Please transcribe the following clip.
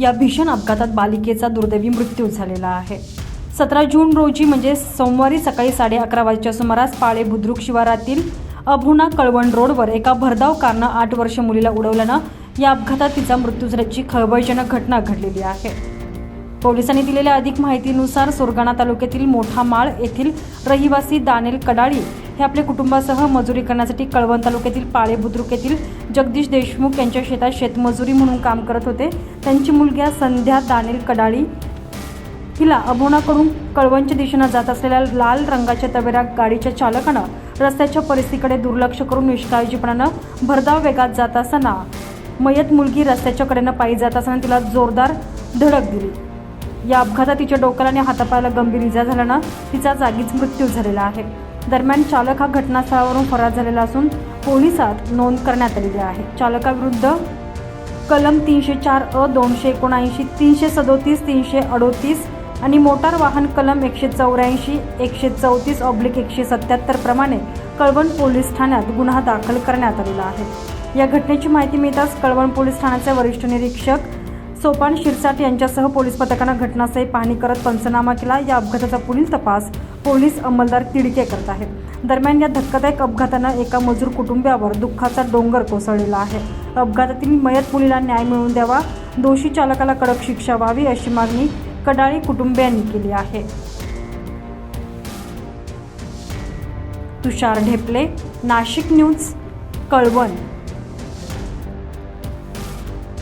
या भीषण अपघातात बालिकेचा दुर्दैवी मृत्यू झालेला आहे. सतरा जून रोजी म्हणजे सोमवारी सकाळी साडे अकरा वाजेच्या सुमारास पाळे बुद्रुक शिवारातील अभुना कळवण रोडवर एका भरधाव कारनं आठ वर्ष मुलीला उडवल्यानं या अपघातात तिचा मृत्यू झाल्याची खळबळजनक घटना घडलेली आहे. पोलिसांनी दिलेल्या अधिक माहितीनुसार सुरगाणा तालुक्यातील मोठा माळ येथील रहिवासी दानेल कडाळी हे आपल्या कुटुंबासह मजुरी करण्यासाठी कळवण तालुक्यातील पाळे बुद्रुक येथील जगदीश देशमुख यांच्या शेतात शेतमजुरी म्हणून काम करत होते. त्यांची मुलगी संध्या दानेल कडाळी. हिला अभोणाकडून कळवणच्या दिशेनं जात असलेल्या लाल रंगाच्या तवेरा गाडीच्या चालकानं रस्त्याच्या परिस्थितीकडे दुर्लक्ष करून निष्काळजीपणानं भरधाव वेगात जात असताना मयत मुलगी रस्त्याच्या कडेनं पायी जात असताना तिला जोरदार धडक दिली. या अपघातात तिच्या डोक्याला आणि हातापायाला गंभीर इजा झाल्यानं तिचा जागीच मृत्यू झालेला आहे. दरम्यान चालक हा घटनास्थळावरून फरार झालेला असून पोलिसात नोंद करण्यात आलेली आहे. चालकाविरुद्ध कलम तीनशे चार अ दोनशे एकोणऐंशी तीनशे सदोतीस तीनशे अडोतीस आणि मोटार वाहन कलम एकशे चौऱ्याऐंशी एकशे चौतीस ऑब्लिक एकशे सत्याहत्तर प्रमाणे कळवण पोलीस ठाण्यात गुन्हा दाखल करण्यात आलेला आहे. या घटनेची माहिती मिळताच कळवण पोलीस ठाण्याचे वरिष्ठ निरीक्षक सोपान शिरसाट यांच्यासह पोलीस पथकानं घटनास्थळी पाहणी करत पंचनामा केला. या अपघाताचा पुढील तपास पोलीस अंमलदार तिडके करत आहेत. दरम्यान या धक्कादायक अपघातानं एका मजूर कुटुंबियावर दुःखाचा डोंगर कोसळलेला आहे. अपघातातील मयत मुलीला न्याय मिळवून द्यावा दोषी चालकाला कडक शिक्षा व्हावी अशी मागणी कडाळी कुटुंबियांनी केली आहे. तुषार ढेपले नाशिक न्यूज कळवण.